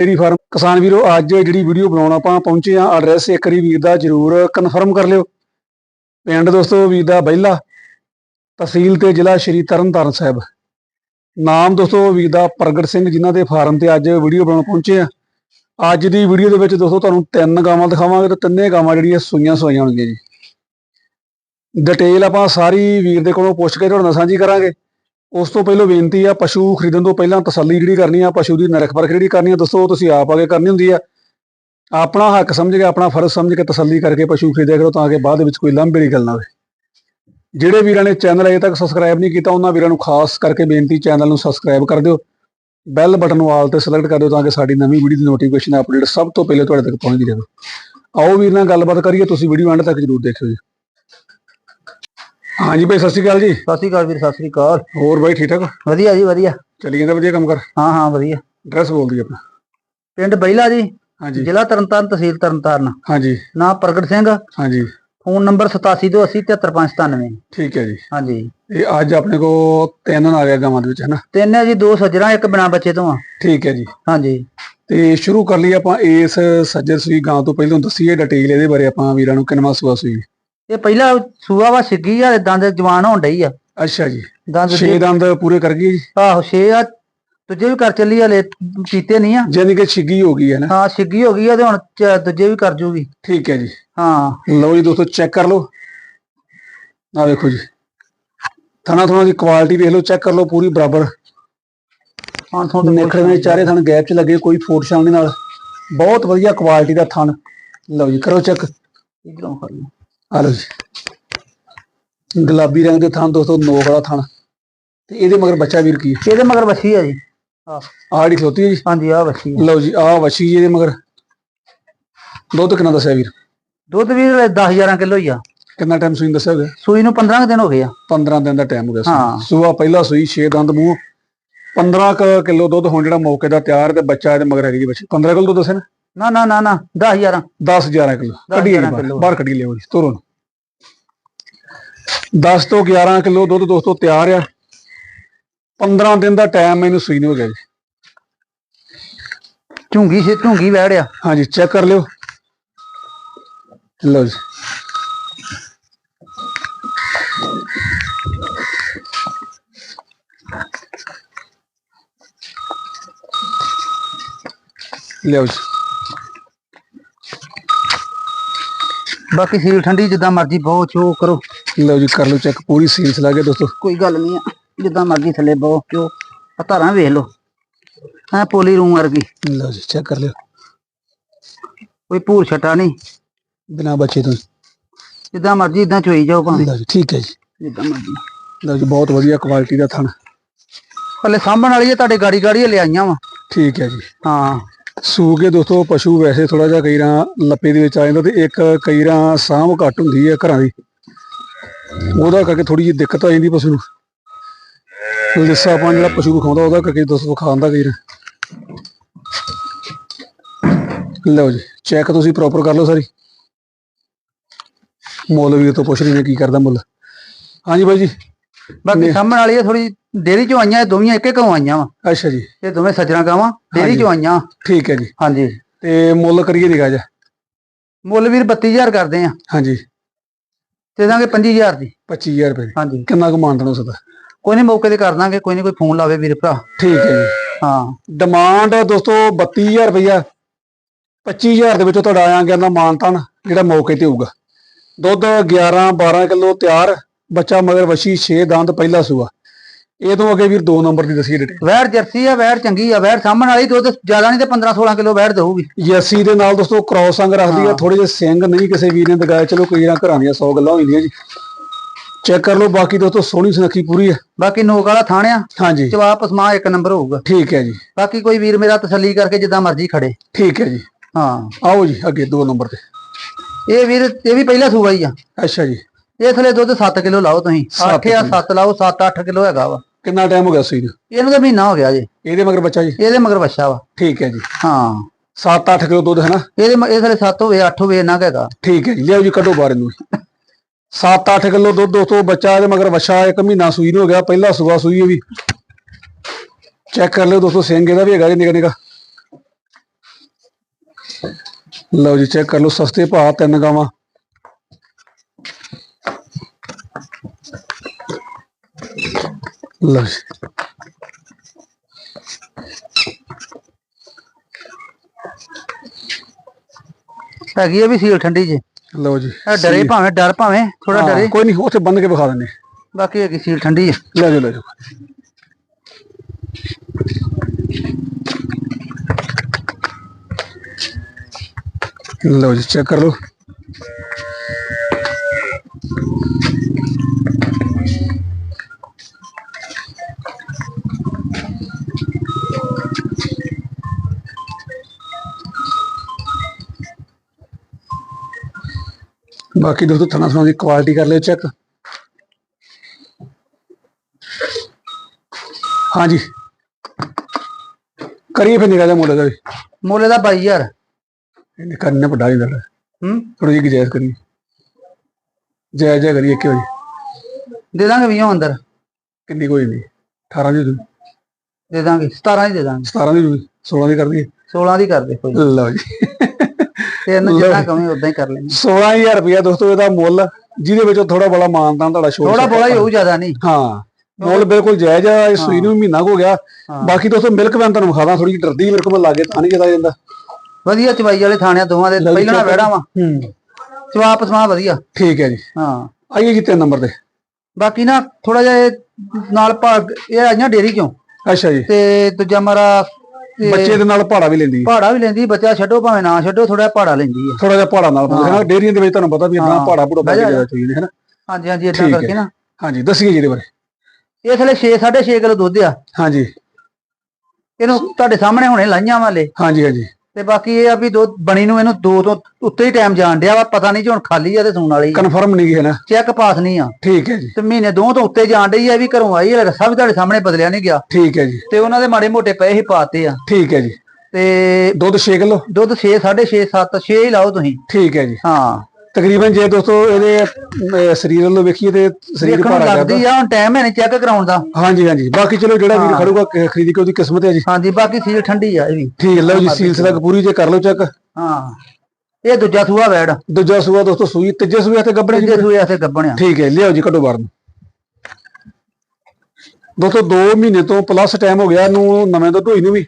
Dairy farm ਕਿਸਾਨ ਵੀਰੋ, ਅੱਜ ਜਿਹੜੀ ਵੀਡੀਓ ਬਣਾਉਣ ਆਪਾਂ ਪਹੁੰਚੇ ਆ ਐਡਰੈਸ ਇੱਕ ਵਾਰੀ ਵੀਰ ਦਾ ਜਰੂਰ ਕਨਫਰਮ ਕਰ ਲਿਓ। ਪਿੰਡ ਦੋਸਤੋ, ਵੀਰ ਦਾ ਬਹਿਲਾ, ਤਹਿਸੀਲ ਤੇ ਜ਼ਿਲ੍ਹਾ ਸ਼੍ਰੀ ਤਰਨਤਾਰਨ ਸਾਹਿਬ। ਨਾਮ ਦੋਸਤੋ, ਵੀਰ ਦਾ ਪ੍ਰਗਟ ਸਿੰਘ, ਜਿਨ੍ਹਾਂ ਦੇ ਫਾਰਮ ਤੇ ਅੱਜ ਵੀਡੀਓ ਬਣਾਉਣ ਪਹੁੰਚੇ ਆ ਅੱਜ ਦੀ ਵੀਡੀਓ ਦੇ ਵਿੱਚ ਦੋਸਤੋ, ਤੁਹਾਨੂੰ ਤਿੰਨ ਗਾਵਾਂ ਦਿਖਾਵਾਂਗੇ ਤੇ ਤਿੰਨੇ ਗਾਵਾਂ ਜਿਹੜੀਆਂ ਸੂਈਆਂ ਸੋਈਆਂ ਹੋਣਗੀਆਂ ਜੀ। ਡਿਟੇਲ ਆਪਾਂ ਸਾਰੀ ਵੀਰ ਦੇ ਕੋਲੋਂ ਪੁੱਛ ਕੇ ਤੁਹਾਡੇ ਨਾਲ ਸਾਂਝੀ ਕਰਾਂਗੇ। ਉਸ ਤੋਂ ਪਹਿਲਾਂ ਬੇਨਤੀ ਆ, ਪਸ਼ੂ ਖਰੀਦਣ ਤੋਂ ਪਹਿਲਾਂ ਤਸੱਲੀ ਜਿਹੜੀ ਕਰਨੀ ਆ, ਪਸ਼ੂ ਦੀ ਨਰਖ ਪਰਖ ਜਿਹੜੀ ਕਰਨੀ ਆ, ਦੱਸੋ ਉਹ ਤੁਸੀਂ ਆਪ ਆਗੇ ਕਰਨੀ ਹੁੰਦੀ ਆ। ਆਪਣਾ ਹੱਕ ਸਮਝ ਕੇ, ਆਪਣਾ ਫਰਜ਼ ਸਮਝ ਕੇ ਤਸੱਲੀ ਕਰਕੇ ਪਸ਼ੂ ਖਰੀਦਿਆ ਕਰੋ ਤਾਂ ਕਿ ਬਾਅਦ ਦੇ ਵਿੱਚ ਕੋਈ ਲੰਬੇ ਦੀ ਗੱਲ ਨਾ ਹੋਵੇ। ਜਿਹੜੇ ਵੀਰਾਂ ਨੇ ਚੈਨਲ ਅਜੇ ਤੱਕ ਸਬਸਕ੍ਰਾਈਬ ਨਹੀਂ ਕੀਤਾ, ਉਹਨਾਂ ਵੀਰਾਂ ਨੂੰ ਖਾਸ ਕਰਕੇ ਬੇਨਤੀ, ਚੈਨਲ ਨੂੰ ਸਬਸਕ੍ਰਾਈਬ ਕਰ ਦਿਓ। ਬੈਲ ਬਟਨ ਨੂੰ ਆਲ ਤੇ ਸਿਲੈਕਟ ਕਰ ਦਿਓ ਤਾਂ ਕਿ ਸਾਡੀ ਨਵੀਂ ਵੀਡੀਓ ਦੀ ਨੋਟੀਫਿਕੇਸ਼ਨ ਅਪਡੇਟ ਸਭ ਤੋਂ ਪਹਿਲੇ ਤੁਹਾਡੇ ਤੱਕ ਪਹੁੰਚਦੀ ਰਹੇ। ਆਓ ਵੀਰ ਨਾਲ ਗੱਲਬਾਤ ਕਰੀਏ, ਤੁਸੀਂ ਵੀਡੀਓ ਐਂਡ ਤੱਕ ਜਰੂਰ ਦੇਖਿਓ ਜੀ। ਹਾਂਜੀ ਭਾਈ ਸਤਿ ਸ਼੍ਰੀ ਅਕਾਲ ਜੀ। ਸਤਿ ਸ਼੍ਰੀ ਅਕਾਲ ਵੀਰ ਸਤਿ ਸ਼੍ਰੀ ਅਕਾਲ। ਹੋਰ ਬਾਈ ਠੀਕ ਠਾਕ? ਵਧੀਆ ਜੀ ਵਧੀਆ। ਚੱਲੀ ਜਾਂਦਾ ਵਧੀਆ ਕੰਮ ਕਰ? ਹਾਂ ਹਾਂ ਵਧੀਆ। ਐਡਰੈਸ ਬੋਲ ਦੀ ਆਪਣਾ। ਪਿੰਡ ਬਈਲਾ ਜੀ। ਹਾਂਜੀ। ਜ਼ਿਲ੍ਹਾ ਤਰਨਤਾਰਨ ਤਹਿਸੀਲ ਤਰਨਤਾਰਨ। ਹਾਂਜੀ। ਨਾਮ ਪ੍ਰਗਟ ਸਿੰਘ। ਹਾਂਜੀ। ਫੋਨ ਨੰਬਰ 8728073597 ਠੀਕ ਹੈ ਜੀ। ਹਾਂਜੀ। ਇਹ ਅੱਜ ਆਪਣੇ ਕੋ ਤਿੰਨ ਆ ਗਿਆ ਗਾਵਾਂ ਦੇ ਵਿੱਚ ਹੈ ਨਾ ਤਿੰਨ ਹੈ ਜੀ ਦੋ ਸੱਜਣਾ ਇੱਕ ਬਿਨਾ ਬੱਚੇ ਤੋਂ ਆ। ਠੀਕ ਹੈ ਜੀ। ਹਾਂਜੀ। ਤੇ ਸ਼ੁਰੂ ਕਰ ਲਈ ਆਪਾਂ ਇਸ ਸੱਜਰ ਸੂਈ ਗਾਂ ਤੋਂ। ਪਹਿਲਾਂ ਦੱਸੀਏ ਡਿਟੇਲ ਇਹਦੇ ਬਾਰੇ ਆਪਾਂ ਵੀਰਾਂ ਨੂੰ ਕਿੰਨਵਾ ਸੂਆ ਸੂਈ। ਇਹ ਪਹਿਲਾ ਸੂਆ ਵਾ ਸਿੱਗੀ ਆ ਦੰਦ ਜਵਾਨ ਹੋਣ ਡਈ ਆ। ਅੱਛਾ ਜੀ। ਦੰਦ ਛੇ ਦੰਦ ਪੂਰੇ ਕਰ ਗਈ ਜੀ। ਆਹੋ ਛੇ ਆ ਦੂਜੇ ਵੀ ਕਰ ਚੱਲੀ ਆ ਲੈ ਪੀਤੇ ਨਹੀਂ ਆ। ਜਾਨੀ ਕਿ ਛਿੱਗੀ ਹੋ ਗਈ ਹੈ ਨਾ। ਹਾਂ ਸਿੱਗੀ ਹੋ ਗਈ ਆ ਤੇ ਹੁਣ ਚ- ਦੂਜੇ ਵੀ ਕਰ ਜੂਗੀ। ਠੀਕ ਹੈ ਜੀ। ਹਾਂ। ਲਓ ਜੀ ਦੋਸਤੋ ਚੈੱਕ ਕਰ ਲਓ। ਆ ਵੇਖੋ ਜੀ। ਥਣਾ ਥਣਾ ਦੀ ਕੁਆਲਿਟੀ ਵੇਖ ਲਓ ਚੈੱਕ ਕਰ ਲਓ ਪੂਰੀ ਬਰਾਬਰ। ਹਾਂ ਤੁਹਾਨੂੰ ਨਿਖੜੇ ਦੇ ਚਾਰੇ ਥਣ ਗੈਪ 'ਚ ਲੱਗੇ ਕੋਈ ਫੋਟ ਛਾਲ ਨਹੀਂ ਨਾਲ। ਬਹੁਤ ਵਧੀਆ ਕੁਆਲਿਟੀ ਦਾ ਥਣ। ਲਓ ਜੀ ਕਰੋ ਚੈੱਕ। ਇਧਰੋਂ ਲਓ। ਆ ਲਓ ਜੀ। ਗੁਲਾਬੀ ਰੰਗ ਦੇ ਥਣ ਦੋਸਤੋ ਨੋਕ ਵਾਲਾ ਥਣ ਤੇ ਇਹਦੇ ਮਗਰ ਬੱਚਾ ਵੀਰ ਕੀ ਹੈ? ਇਹਦੇ ਮਗਰ ਵੱਛੀ ਆ ਜੀ। ਆਹ ਜਿਹੜੀ ਖਲੋਤੀ ਹੈ ਜੀ। ਹਾਂਜੀ ਆ ਵੱਛੀ ਆ। ਲਓ ਜੀ ਆਹ ਵਛੀ ਜੀ ਇਹਦੇ ਮਗਰ। ਦੁੱਧ ਕਿੰਨਾ ਦੱਸਿਆ ਵੀਰ? ਦੁੱਧ ਵੀ 10 11 ਕਿਲੋ ਹੀ ਆ। ਕਿੰਨਾ ਟਾਈਮ ਸੂਈ ਦੱਸਿਆ ਹੋਇਆ ਸੂਈ ਨੂੰ 15 ਕੁ ਦਿਨ ਹੋ ਗਏ ਆ। 15 ਦਿਨ ਦਾ ਟਾਈਮ ਹੋ ਗਿਆ ਹਾਂ। ਸੂਆ ਪਹਿਲਾ ਸੂਈ 6 ਦੰਦ ਮੂੰਹ। 15 ਕਿਲੋ ਦੁੱਧ ਹੁਣ ਜਿਹੜਾ ਮੌਕੇ ਦਾ ਤਿਆਰ ਤੇ ਬੱਚਾ ਇਹਦੇ ਮਗਰ ਹੈਗੀ ਜੀ ਬੱਚੀ 15 ਕਿਲੋ ਦੁੱਧ ਦੱਸਿਆ ਨਾ? ਨਾ ਨਾ ਨਾ ਨਾ 10 11 10 11 ਕਿਲੋ। ਕੱਢੀ 11 ਬਾਹਰ। ਕਿੱਲੋ। ਬਾਹਰ ਕੱਢੀ ਲਿਓ ਜੀ ਤੋਰੋ 10 ਤੋਂ 11 ਕਿਲੋ ਦੁੱਧ ਦੋਸਤੋ ਤਿਆਰ ਆ। 15 ਦਿਨ ਦਾ ਟਾਈਮ ਮੈਨੂੰ ਸੂਈ ਨੂੰ ਹੋ ਗਿਆ ਜੀ। ਝੁੰਗੀ ਸੇ ਝੁੰਗੀ ਵੜਿਆ ਹਾਂਜੀ ਚੈੱਕ ਕਰ ਲਿਓ। ਲਓ ਜੀ। ਲਿਓ ਜੀ। ਬਾਕੀ ਸੀਲ ਠੰਡੀ ਜਿੱਦਾਂ ਮਰਜ਼ੀ ਬਹੁਤ ਚੋ ਕਰੋ। ਲਓ ਜੀ ਕਰ ਲਓ ਚੈੱਕ ਪੂਰੀ ਸੀਲਸ ਲਾ ਕੇ ਦੋਸਤੋ। ਕੋਈ ਗੱਲ ਨਹੀਂ ਆ ਜਿੱਦਾਂ ਮਰਜ਼ੀ ਥੱਲੇ ਬਹੁ ਚੋ ਆ ਧਾਰਾਂ ਵੇਖ ਲਓ। ਹਾਂ ਪੋਲੀ ਰੂਮ ਵਰਗੀ। ਲਓ ਜੀ ਚੈੱਕ ਕਰ ਲਿਓ। ਕੋਈ ਭੂਰ ਛਟਾ ਨਹੀਂ। ਬਿਨਾ ਬੱਚੇ ਤੋਂ। ਜਿੱਦਾਂ ਮਰਜ਼ੀ ਇਦਾਂ ਚੋਈ ਜਾਓ ਭਾਵੇਂ। ਲਓ ਜੀ ਠੀਕ ਹੈ ਜੀ। ਜਿੱਦਾਂ ਮਰਜ਼ੀ। ਲਓ ਜੀ ਬਹੁਤ ਵਧੀਆ ਕੁਆਲਿਟੀ ਦਾ ਥਣ। ਹਲੇ ਸਾਂਭਣ ਵਾਲੀ ਹੈ ਤੁਹਾਡੇ ਗਾੜੀ ਗਾੜੀ ਲਿਆਈਆਂ ਵਾ। ਠੀਕ ਹੈ ਜੀ। ਹਾਂ। ਸੂ ਕੇ ਦੋਸਤੋ ਪਸ਼ੂ ਵੈਸੇ ਥੋੜਾ ਜਿਹਾ ਕਈ ਰਾਂ ਲੱਪੇ ਦੇ ਵਿੱਚ ਆ ਜਾਂਦਾ ਤੇ ਇੱਕ ਕਈ ਰਾਂ ਸਾਂਭ ਘੱਟ ਹੁੰਦੀ ਹੈ ਘਰਾਂ ਦੀ। ਉਹਦਾ ਕਰਕੇ ਥੋੜੀ ਜਿਹੀ ਦਿੱਕਤ ਆ ਜਾਂਦੀ ਪਸ਼ੂ ਨੂੰ। ਲਿੱਸਾ ਆਪਾਂ ਜਿਹੜਾ ਪਸ਼ੂ ਵਿਖਾਉਂਦਾ ਉਹਦਾ ਕਰਕੇ ਦੋਸਤੋ ਵਿਖਾਉਂਦਾ ਕਈ ਲਓ ਜੀ ਚੈੱਕ ਤੁਸੀਂ ਪ੍ਰੋਪਰ ਕਰ ਲਓ ਸਾਰੀ। ਮੁੱਲ ਵੀ ਤੋਂ ਪੁੱਛ ਰਹੀ ਨੇ ਕੀ ਕਰਦਾ ਮੁੱਲ। ਹਾਂਜੀ ਬਾਈ ਜੀ। ਬਾਕੀ ਸਾਂਭਣ ਵਾਲੀ ਹੈ ਥੋੜੀ ਡੇਰੀ ਚੋਂ ਆਈਆਂ ਇਹ ਦੋਵੇਂ ਇੱਕ ਇੱਕ ਆਈਆਂ ਵਾ। ਅੱਛਾ ਜੀ। ਇਹ ਦੋਵੇਂ ਸੱਜਣਾ ਗਾਵਾਂ ਹਾਂਜੀ। ਚੋਂ ਆਈਆਂ। ਠੀਕ ਹੈ ਜੀ। ਹਾਂਜੀ। ਤੇ ਮੁੱਲ ਕਰੀਏ ਨਿਗਾਹ ਜਾ ਮੁੱਲ ਵੀਰ 32000 ਕਰਦੇ ਆ। ਹਾਂਜੀ। ਦੇ ਦਾਂਗੇ 25000 ਦੀ। 25000 ਰੁਪਏ ਦੀ। ਹਾਂਜੀ। ਕਿੰਨਾ ਕੁ ਮਾਨਦਨ ਹੋ ਸਕਦਾ ਕੋਈ ਨਹੀਂ ਮੌਕੇ ਤੇ ਕਰ ਦਾਂਗੇ ਕੋਈ ਨਹੀਂ ਕੋਈ ਫੋਨ ਲਾਵੇ ਵੀਰ ਭਰਾ। ਠੀਕ ਹੈ ਜੀ। ਹਾਂ। ਡਿਮਾਂਡ ਦੋਸਤੋ 32000 ਰੁਪਇਆ 25000 ਦੇ ਵਿੱਚੋਂ ਤੁਹਾਡਾ ਆਇਆ ਗਿਆ ਦਾ ਮਾਨਤਨ ਜਿਹੜਾ ਮੌਕੇ ਤੇ ਹੋਊਗਾ। ਦੁੱਧ 11 12 ਕਿਲੋ ਤਿਆਰ ਬੱਚਾ ਮਗਰ ਵਸ਼ੀ 6 ਦੰਦ ਪਹਿਲਾ ਸੂਆ। ਇਹ ਤੋਂ ਅੱਗੇ ਵੀਰ 2 ਨੰਬਰ ਦੀ ਦੱਸੀ ਡਿਟੇਲ ਵੈੜ ਜਰਸੀ ਆ ਵੈੜ ਚੰਗੀ ਆ ਵੈੜ ਸਾਂਭਣ ਵਾਲੀ ਦੁੱਧ ਜ਼ਿਆਦਾ ਨਹੀਂ ਤੇ 15 16 ਕਿਲੋ ਵੈੜ ਦੇਊਗੀ। ਯੈਸੀ ਦੇ ਨਾਲ ਦੋਸਤੋ ਕ੍ਰੋਸ ਅੰਗ ਰੱਖਦੀ ਆ। ਥੋੜੇ ਜਿਹੇ ਸਿੰਘ ਨਹੀਂ ਕਿਸੇ ਵੀਰ ਨੇ ਦਗਾਏ ਚਲੋ ਕਈ ਰਾਂ ਘਰਾਂ ਦੀਆਂ 100 ਗੱਲਾਂ ਹੋ ਜਾਂਦੀਆਂ ਜੀ। ਚੈੱਕ ਕਰ ਲਓ ਬਾਕੀ ਦੋਸਤੋ ਸੋਹਣੀ ਸੁਨੱਖੀ ਪੂਰੀ ਹੈ ਬਾਕੀ ਨੋਕ ਵਾਲਾ ਥਾਣਿਆ ਹਾਂਜੀ। ਜਵਾਬ ਪਸਮਾ ਇੱਕ ਨੰਬਰ ਹੋਊਗਾ। ਠੀਕ ਹੈ ਜੀ। ਬਾਕੀ ਕੋਈ ਵੀਰ ਮੇਰਾ ਤਸੱਲੀ ਕਰਕੇ ਜਿੱਦਾਂ ਮਰਜ਼ੀ ਖੜੇ। ਠੀਕ ਹੈ ਜੀ। ਹਾਂ। ਆਓ ਜੀ ਅੱਗੇ 2 ਨੰਬਰ ਤੇ। ਇਹ ਵੀਰ ਇਹ ਵੀ ਪਹਿਲਾ ਸੂਆ ਹੀ ਆ। ਅੱਛਾ ਜੀ। ਇਹ ਥਲੇ ਦੁੱਧ 7 ਕਿਲੋ ਲਾਓ ਤੁਸੀਂ। ਸੱਤ 8 ਆ 7 ਲਾਓ 7 8 ਕਿਲੋ ਹੈਗਾ ਵਾ। ਕਿੰਨਾ ਟਾਈਮ ਹੋ ਗਿਆ ਨੂੰ ਇਹਨੂੰ ਤਾਂ ਮਹੀਨਾ ਹੋ ਗਿਆ ਜੀ। ਇਹਦੇ ਮਗਰ ਬੱਚਾ ਜੀ? ਇਹਦੇ ਮਗਰ ਵੱਛਾ ਵਾ। ਠੀਕ ਹੈ ਜੀ। ਹਾਂ। 7-8 ਕਿਲੋ ਦੁੱਧ ਹੈ ਨਾ? ਇਹਦੇ ਮ- ਇਹ ਥਲੇ 7 ਹੋਵੇ 8 ਹੋਵੇ ਇੰਨਾ ਕੁ ਹੈਗਾ। ਠੀਕ ਹੈ ਜੀ। ਲਿਆਓ ਜੀ ਕੱਢੋ ਬਾਹਰ ਨੂੰ 7-8 ਕਿਲੋ ਦੁੱਧ ਦੋਸਤੋ ਬੱਚਾ ਇਹਦੇ ਮਗਰ ਵਛਾ ਇੱਕ ਮਹੀਨਾ ਸੂਈ ਨੂੰ ਹੋ ਗਿਆ। ਪਹਿਲਾ ਸੂਆ ਸੂਈ ਇਹ ਵੀ। ਚੈੱਕ ਕਰ ਲਿਓ ਦੋਸਤੋ ਸਿੰਘ ਇਹਦਾ ਵੀ ਹੈਗਾ ਜੀ ਨਿਕਾ ਨਿਕਾ ਲਓ ਜੀ ਚੈੱਕ ਕਰ ਲਓ ਸਸਤੇ ਭਾਅ ਤਿੰਨ ਗਾਵਾਂ ਲਓ ਜੀ ਹੈਗੀ ਆ ਵੀ ਸੀਲ ਠੰਡੀ ਜੀ। ਲਓ ਜੀ ਇਹ ਡਰੇ ਭਾਵੇਂ ਡਰ ਭਾਵੇਂ ਥੋੜਾ ਹਾਂ, ਡਰੇ। ਕੋਈ ਨਹੀਂ ਉੱਥੇ ਬੰਨ ਕੇ ਵਿਖਾ ਦਿੰਦੇ। ਬਾਕੀ ਹੈਗੀ ਸੀਲ ਠੰਡੀ ਆ। ਲੈ ਜਾਓ ਲੈ ਜਾਓ। ਲਓ ਜੀ ਚੈੱਕ ਕਰ ਲਓ। ਬਾਕੀ ਦੋਸਤੋ ਥਣਾ ਥਣਾ ਦੀ ਕੁਆਲਿਟੀ ਕਰ ਲਿਓ ਚੈੱਕ ਹਾਂਜੀ। ਕਰੀਏ ਫਿਰ ਨਿਕਾ ਜਾ ਮੁੰਡੇ ਦਾ ਵੀ। ਮੋਲੇ ਦਾ 22000 ਇਹਨੇ ਕਰਨੇ ਵੱਡਾ ਹੀ ਗੱਲ ਹੂੰ? ਥੋੜੀ ਜਿਹੀ ਗੁਜਾਇਸ਼ ਕਰੀਏ। ਜੈ ਜੈ ਕਰੀਏ ਵਾਰੀ। ਦੇ ਦਾਂਗੇ 20 ਅੰਦਰ। ਕਿੰਨੀ ਕੋਈ ਨਹੀਂ। 18 ਦੀ ਦੂ ਦੇ ਦਾਂਗੇ। 17 ਹੀ ਦੇ ਦਾਂਗੇ। 17 ਦੀ ਦੂ 16 ਦੀ ਕਰ ਦਈਏ। 16 ਦੀ ਕਰ ਦੇ ਕੋਈ। ਲਓ ਜੀ। ਤੇ ਇਹਨਾਂ ਜਿੰਨਾ ਕਵੇਂ ਉਦਾਂ ਹੀ ਕਰ ਲੈਂਗੇ 16000 ਰੁਪਇਆ ਦੋਸਤੋ ਇਹਦਾ ਮੁੱਲ ਜਿਹਦੇ ਵਿੱਚੋਂ ਥੋੜਾ ਬੜਾ ਮਾਨਤਾਨ ਤੁਹਾਡਾ ਸ਼ੋਰ ਥੋੜਾ ਬੋਲਾ ਹੀ ਹੋਊ ਜ਼ਿਆਦਾ ਨਹੀਂ। ਹਾਂ ਮੁੱਲ ਬਿਲਕੁਲ ਜਾਇਜ਼ ਆ ਇਸ ਸੂਈ ਨੂੰ ਮਹੀਨਾ ਕੁ ਹੋ ਗਿਆ। ਬਾਕੀ ਦੋਸਤੋ ਮਿਲਕ ਵੈਨ ਤੁਹਾਨੂੰ ਵਿਖਾਦਾ ਥੋੜੀ ਜਿਹੀ ਡਰਦੀ ਮੇਰੇ ਕੋਲ ਲਾਗੇ ਤਾਂ ਨਹੀਂ ਜਦਾ ਜਾਂਦਾ। ਵਧੀਆ ਚਵਾਈ ਵਾਲੇ ਥਾਣਿਆਂ ਦੋਵਾਂ ਦੇ ਲਓ ਜੀ, ਪਹਿਲਾਂ check ਵੜਾ ਵਾ। ਹੂੰ। ਚਵਾਪ ਸਮਾ ਵਧੀਆ। ਠੀਕ ਹੈ ਜੀ। ਹਾਂ। ਆਈਏ ਜੀ ਤਿੰਨ ਨੰਬਰ ਤੇ। ਬਾਕੀ ਨਾ ਥੋੜਾ ਜਿਹਾ ਨਾਲ ਭਾਗ ਇਹ ਆਈਆਂ ਡੇਰੀ ਚੋਂ। ਅੱਛਾ ਜੀ। ਤੇ ਦੂਜਾ ਮਾਰਾ ਬੱਚੇ ਦੇ ਨਾਲ ਪਹਾੜਾ ਵੀ ਲੈਂਦੀ ਹੈ। ਪਹਾੜਾ ਵੀ ਲੈਂਦੀ ਬੱਚਾ ਛੱਡੋ ਭਾਵੇਂ ਨਾ ਛੱਡੋ ਥੋੜਾ ਪਹਾੜਾ ਲੈਂਦੀ ਹੈ। ਥੋੜਾ ਜਿਹਾ ਪਹਾੜਾ ਨਾਲ ਪਾਉਂਦੇ ਹੈ। ਨਾ ਡੇਰੀਆਂ ਦੇ ਵਿੱਚ ਤੁਹਾਨੂੰ ਪਤਾ ਵੀ ਹਾਂ। ਪਹਾੜਾ ਪੂੜਾ ਪਾ ਕੇ ਚਾਹੀਦੇ ਹੈ ਨਾ ਹਾਂਜੀ ਹਾਂਜੀ ਇਦਾਂ। ਕਰਕੇ ਨਾ। ਹਾਂਜੀ ਦੱਸੀਏ ਜੀ ਇਹਦੇ ਬਾਰੇ। ਇਹ ਥਲੇ 6 6.5 ਕਿਲੋ ਦੁੱਧ ਆ। ਹਾਂਜੀ। ਇਹਨੂੰ ਤੁਹਾਡੇ ਸਾਹਮਣੇ ਹੁਣੇ ਲਾਈਆਂ ਵਾਲੇ ਹਾਂਜੀ ਹਾਂਜੀ। ਤੇ ਬਾਕੀ ਇਹ ਆ ਵੀ ਦੁੱਧ ਬਣੀ ਨੂੰ ਇਹਨੂੰ ਦੋ ਤੋਂ ਉੱਤੇ ਹੀ ਟਾਈਮ ਜਾਣ ਡਿਆ ਵਾ ਪਤਾ ਨਹੀਂ ਜੀ ਹੁਣ ਖਾਲੀ ਆ ਤੇ ਸੂਣ ਵਾਲੀ ਕਨਫਰਮ ਨਹੀਂ ਹੈ ਨਾ। ਚੈੱਕ ਪਾਸ ਨਹੀਂ ਆ। ਠੀਕ ਹੈ ਜੀ। ਤੇ ਮਹੀਨੇ ਦੋ ਤੋਂ ਉੱਤੇ ਜਾਣ ਡਈ ਆ ਵੀ ਘਰੋਂ ਆਈ ਹੈ ਰੱਸਾ ਵੀ ਤੁਹਾਡੇ ਸਾਹਮਣੇ ਬਦਲਿਆ ਨਹੀਂ ਗਿਆ। ਠੀਕ ਹੈ ਜੀ। ਤੇ ਉਹਨਾਂ ਦੇ ਮਾੜੇ ਮੋਟੇ ਪਏ ਹੀ ਪਾਤੇ ਆ। ਠੀਕ ਹੈ ਜੀ। ਤੇ ਦੁੱਧ 6 ਕਿਲੋ? ਦੁੱਧ 6 6.5 7 6 ਹੀ ਲਾਓ ਤੁਸੀਂ। ਠੀਕ ਹੈ ਜੀ। ਹਾਂ। ਤਕਰੀਬਨ ਜੇ ਦੋਸਤੋ ਇਹਦੇ ਸਰੀਰ ਵੱਲੋਂ ਵੇਖੀਏ ਤੇ ਸਰੀਰ ਦੇਖਣ ਨੂੰ ਭਾਰਾ ਲੱਗਦੀ ਆ ਹੁਣ ਟਾਈਮ ਹੈ ਨਹੀਂ ਚੈੱਕ ਕਰਾਉਣ ਦਾ। ਹਾਂਜੀ ਹਾਂਜੀ। ਬਾਕੀ ਚਲੋ ਜਿਹੜਾ ਵੀਰ। ਖੜੂਗਾ ਖਰੀਦੀ ਕੇ ਉਹਦੀ ਕਿਸਮਤ ਹੈ ਜੀ। ਹਾਂਜੀ ਬਾਕੀ ਸੀਲ ਠੰਡੀ ਆ ਇਹ ਵੀ। ਠੀਕ ਹੈ ਲਓ ਜੀ ਸੀਲ ਸਲਕ ਪੂਰੀ ਜੇ ਕਰ ਲਓ ਚੈੱਕ ਹਾਂ। ਇਹ ਦੂਜਾ ਸੂਆ ਵੈੜ ਦੂਜਾ ਸੂਆ ਦੋਸਤੋ ਸੂਈ ਤੀਜੇ ਸੂਏ ਤੇ ਗੱਬੜੇ ਜੀ। ਤੀਜੇ ਸੂਏ ਆਸੇ ਗੱਬਣਿਆ ਠੀਕ ਹੈ ਲਿਆਓ ਜੀ ਕੱਢੋ ਬਾਹਰ ਨੂੰ। ਦੋਸਤੋ 2 ਮਹੀਨੇ ਤੋਂ ਪਲੱਸ ਟਾਈਮ ਹੋ ਗਿਆ ਨੂੰ ਨਵੇਂ ਦੁੱਧ ਹੋਈ ਨੂੰ ਵੀ।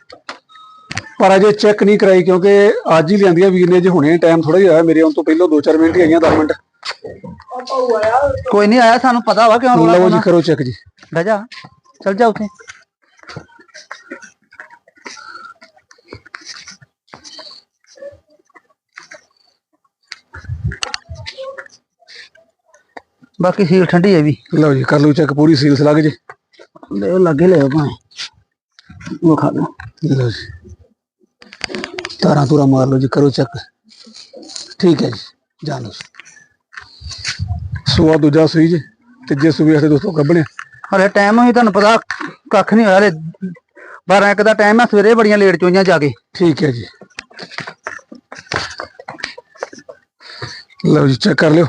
ਪਰ ਅਜੇ ਚੈੱਕ ਨਹੀਂ ਕਰਾਈ ਕਿਉਂਕਿ ਅੱਜ ਹੀ ਲਿਆਂਦੀਆਂ ਵੀਰ ਨੇ ਜੇ ਹੁਣੇ ਟਾਈਮ ਥੋੜਾ ਜਿਹਾ ਹੋਇਆ ਮੇਰੇ ਆਉਣ ਤੋਂ ਪਹਿਲਾਂ 2-4 ਮਿੰਟ ਹੀ ਆਈਆਂ 10 ਮਿੰਟ। ਕੋਈ ਨਹੀਂ ਆਇਆ ਸਾਨੂੰ ਪਤਾ ਵਾ ਕਿਉਂ ਰੋਲਾ ਲਓ ਜੀ ਕਰੋ ਚੈੱਕ ਜੀ। ਬਹਿ ਜਾ ਚੱਲ ਜਾ ਉੱਥੇ। ਬਾਕੀ ਸੀਲ ਠੰਡੀ ਹੈ ਵੀ। ਲਓ ਜੀ ਕਰ ਲਓ ਚੈੱਕ ਪੂਰੀ ਸੀਲ ਸਲਗ ਜੀ। ਲੈ ਲੱਗੇ ਲੈ ਭਾਵੇਂ। ਉਹ ਖਾ ਲਓ। ਲਓ ਜੀ। ਤਾਰਾਂ ਤੂਰਾ ਮਾਰ ਲਓ ਜੀ ਕਰੋ ਚੈੱਕ ਠੀਕ ਹੈ ਜੀ ਜਾਣ ਲਓ ਸੂਆ ਦੂਜਾ ਸੂਈ ਜੀ ਤੀਜੇ ਸੂਈ ਵਾਸਤੇ ਦੋਸਤੋ ਗੱਬਣੇ ਹਲੇ ਟਾਈਮ ਵੀ ਤੁਹਾਨੂੰ ਪਤਾ ਕੱਖ ਨਹੀਂ ਹੋਇਆ ਹਲੇ। 12 ਇੱਕ ਦਾ ਟਾਈਮ ਆ ਸਵੇਰੇ ਬੜੀਆਂ ਲੇਟ ਚੋਈਆਂ ਜਾ ਕੇ। ਠੀਕ ਹੈ ਜੀ। ਲਓ ਜੀ ਚੈੱਕ ਕਰ ਲਿਓ।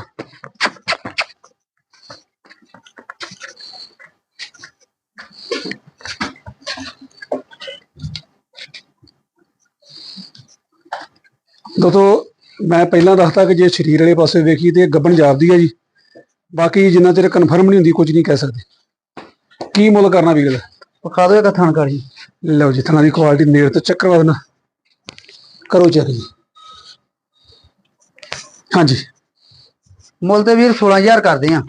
ਦੋਸਤੋ ਮੈਂ ਪਹਿਲਾਂ ਦੱਸਤਾ ਕਿ ਜੇ ਸਰੀਰ ਵਾਲੇ ਪਾਸੇ ਵੇਖੀ ਤੇ ਗੱਬਣ ਜਾਪਦੀ ਹੈ ਜੀ। ਬਾਕੀ ਜਿੰਨਾ ਚਿਰ ਕਨਫਰਮ ਨਹੀਂ ਹੁੰਦੀ ਕੁਝ ਨਹੀਂ ਕਹਿ ਸਕਦੇ। ਕੀ ਮੁੱਲ ਕਰਨਾ ਵੀਰ? ਦਾ ਵਿਖਾ ਦਿਓ ਇੱਕ ਥਣ ਕਰ ਜੀ। ਲਓ ਜੀ ਥਣਾ ਦੀ ਕੁਆਲਿਟੀ ਨੇੜ ਤੋਂ ਚੈੱਕ ਕਰਵਾ ਦੇਣਾ ਕਰੋ ਚੈੱਕ ਜੀ। ਹਾਂਜੀ। ਮੁੱਲ ਤੇ ਵੀਰ 16000 ਕਰਦੇ ਆ।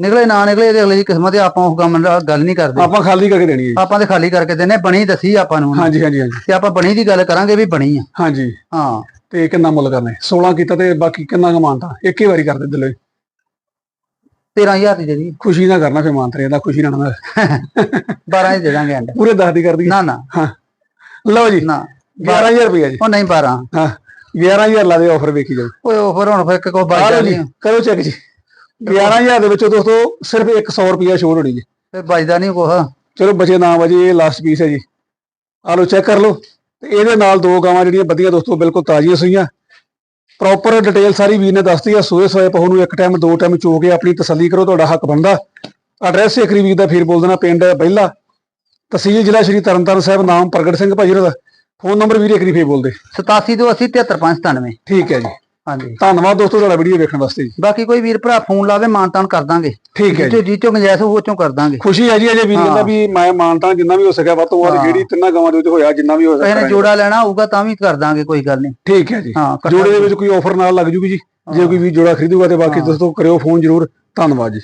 ਨਿਕਲੇ ਨਾ ਨਿਕਲੇ ਇਹਦੇ ਅਗਲੇ ਦੀ ਕਿਸਮਤ ਹੈ ਆਪਾਂ ਉਸ ਕੰਮ ਨਾਲ ਗੱਲ ਨਹੀਂ ਕਰਦੇ। ਆਪਾਂ ਖਾਲੀ ਕਰਕੇ ਦੇਣੀ ਹੈ। ਆਪਾਂ ਤੇ ਖਾਲੀ ਕਰਕੇ ਦਿੰਨੇ ਬਣੀ ਦੱਸੀ ਆਪਾਂ ਨੂੰ। ਹਾਂਜੀ ਹਾਂਜੀ ਹਾਂਜੀ। ਤੇ ਆਪਾਂ ਬਣੀ ਦੀ ਗੱਲ ਕਰਾਂਗੇ ਵੀ ਬਣੀ ਆ। ਹਾਂਜੀ। ਹਾਂ। ਤੇ ਕਿੰਨਾ ਮੁੱਲ ਕਰਨਾ ਹੈ? 16 ਕੀਤਾ ਤੇ ਬਾਕੀ ਕਿੰਨਾ ਕਮਾਨਤਾ ਇੱਕ ਹੀ ਵਾਰੀ ਕਰ ਦੇ ਦਿਲੋਂ ਹੀ। 13000 ਦੀ ਜਿਹੜੀ ਖੁਸ਼ੀ ਨਾਲ ਕਰਨਾ ਫੇ ਮਾਨਤਰੇ ਦਾ ਖੁਸ਼ੀ ਨਾਲ ਨਾ 12 ਦੀ ਦੇ ਦਾਂਗੇ ਐਂਡ ਪੂਰੇ 10 ਦੀ ਕਰ ਦਈਏ। ਨਾ ਨਾ। ਹਾਂ। ਲਓ ਜੀ ਨਾ। 11000 ਰੁਪਏ ਜੀ। ਉਹ ਨਹੀਂ 12 ਹਾਂ। 11000 ਲਾ ਦੇ ਆਫਰ ਵੇਖੀ ਜਾਓ। ਓਏ ਆਫਰ ਹੁਣ ਫਿਰ ਕੋ ਨਹੀਂ ਕਰੋ ਚੈੱਕ ਜੀ। 11000 ਦੇ ਵਿੱਚੋਂ ਦੋਸਤੋ ਸਿਰਫ 100 ਰੁਪਿਆ ਛੋੜ ਹੋਣੀ ਜੀ। ਫਿਰ ਬਚਦਾ ਨਹੀਂ ਕੁਛ। ਚਲੋ ਬਚੇ ਨਾ ਵਜੇ ਇਹ ਲਾਸਟ ਪੀਸ ਹੈ ਜੀ। ਆ ਲਓ ਚੈੱਕ ਕਰ ਲਓ। ਤੇ ਇਹਦੇ ਨਾਲ ਦੋ ਗਾਵਾਂ ਜਿਹੜੀਆਂ ਵਧੀਆ ਦੋਸਤੋ ਬਿਲਕੁਲ ਤਾਜ਼ੀਆਂ ਸੂਈਆਂ। ਪ੍ਰੋਪਰ ਡਿਟੇਲ ਸਾਰੀ ਵੀਰ ਨੇ ਦੱਸਤੀ ਆ ਸੋਏ ਸੋਏ ਪਹੂ ਨੂੰ ਇੱਕ ਟਾਈਮ ਦੋ ਟਾਈਮ ਚੋ ਕੇ ਆਪਣੀ ਤਸੱਲੀ ਕਰੋ ਤੁਹਾਡਾ ਹੱਕ ਬਣਦਾ। ਐਡਰੈਸ ਇੱਕ ਵੀਰ ਦਾ ਫੇਰ ਬੋਲ ਦੇਣਾ ਪਿੰਡ ਬਹਿਲਾ। ਤਹਿਸੀਲ ਜ਼ਿਲ੍ਹਾ ਸ਼੍ਰੀ ਤਰਨਤਾਰਨ ਸਾਹਿਬ ਨਾਮ ਪ੍ਰਗਟ ਸਿੰਘ ਭਾਜੀ ਉਹਦਾ। ਫੋਨ ਨੰਬਰ ਵੀਰੇ ਇੱਕ ਵਾਰੀ ਫੇਰ ਬੋਲਦੇ। 87 ਤੋਂ 80 73597 ਠੀਕ ਹੈ ਜੀ। ਹਾਂਜੀ। ਧੰਨਵਾਦ ਦੋਸਤੋ ਤੁਹਾਡਾ ਵੀਡੀਓ ਵੇਖਣ ਵਾਸਤੇ ਜੀ। ਬਾਕੀ ਕੋਈ ਵੀਰ ਭਰਾ ਫੋਨ ਲਾਵੇ ਮਾਨਤਾਨ ਕਰ ਦਾਂਗੇ। ਠੀਕ ਹੈ ਜੀ। ਜਿੱਚੋ ਜਿੱਚੋ ਗੁੰਜਾਇਸ਼ ਹੋ ਚੋਂ ਕਰ ਦਾਂਗੇ। ਖੁਸ਼ੀ ਹੈ ਜੀ ਅਜੇ ਵੀਰ। ਕਹਿੰਦਾ ਵੀ ਮੈਂ ਮਾਨਤਾ ਜਿੰਨਾ ਵੀ ਹੋ ਸਕਿਆ ਵੱਧ ਤੋਂ ਵੱਧ। ਜਿਹੜੀ ਤਿੰਨਾਂ ਗਾਵਾਂ ਦੇ ਵਿੱਚ ਹੋਇਆ ਜਿੰਨਾ ਵੀ ਹੋ ਸਕਿਆ। ਜੋੜਾ ਲੈਣਾ ਹੋਊਗਾ ਤਾਂ ਵੀ ਕਰ ਦਾਂਗੇ ਕੋਈ ਗੱਲ ਨਹੀਂ। ਠੀਕ ਹੈ ਜੀ। ਹਾਂ ਜੋੜੇ ਦੇ ਵਿੱਚ ਕੋਈ ਆਫਰ ਨਾਲ ਲੱਗ ਜੂਗੀ ਜੀ। ਜੇ ਕੋਈ ਵੀ ਜੋੜਾ ਖਰੀਦੂਗਾ ਤੇ ਬਾਕੀ। ਦੋਸਤੋ ਕਰਿਓ ਫੋਨ ਜ਼ਰੂਰ। ਧੰਨਵਾਦ ਜੀ।